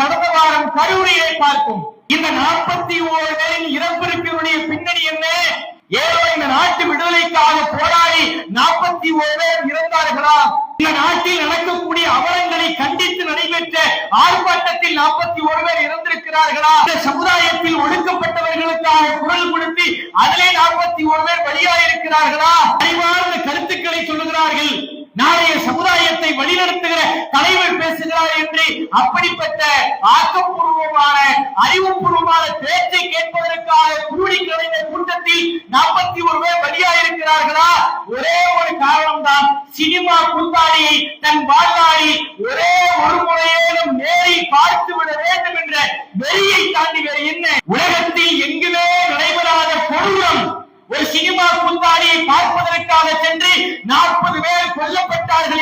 கடந்த வாரம் கருவறையை பார்க்கும் இந்த நாற்பத்தி ஓரு பேரின் பின்னணி என்ன? ஏதோ இந்த நாட்டு விடுதலைக்காக போராடி நாற்பத்தி ஓரு பேர் இறந்தார்களா? இந்த நாட்டில் நடக்கக்கூடிய அவலங்களை கண்டித்து நடைபெற்ற ஆர்ப்பாட்டத்தில் நாற்பத்தி ஒரு பேர் இறந்திருக்கிறார்களா? இந்த சமுதாயத்தில் ஒடுக்கப்பட்டவர்களுக்காக குரல் கொடுத்து அதிலே நாற்பத்தி ஒரு பேர் பலியாயிருக்கிறார்களா? அப்படிப்பட்ட ஆக்கப்பூர்வமான அறிவுபூர்வமான பேச்சை கேட்பதற்காக கூடி கலைந்த கூட்டத்தில் நாற்பத்தி ஒரு பேர் பலியாயிருக்கிறார்களா? ஒரே ஒரு காரணம் தான் சினிமா குந்தாடியை தன் வாழ்நாளில் ஒரே ஒரு முறையேனும் நேரில் பார்த்து விட வேண்டும் என்ற வெறியை தாண்டி வேறு என்ன? உலகத்தில் எங்குமே நடைபெறாத கொடூரம். ஒரு சினிமா குந்தாடியை பார்ப்பதற்காக சென்று நாற்பது பேர் கொல்லப்பட்டார்கள்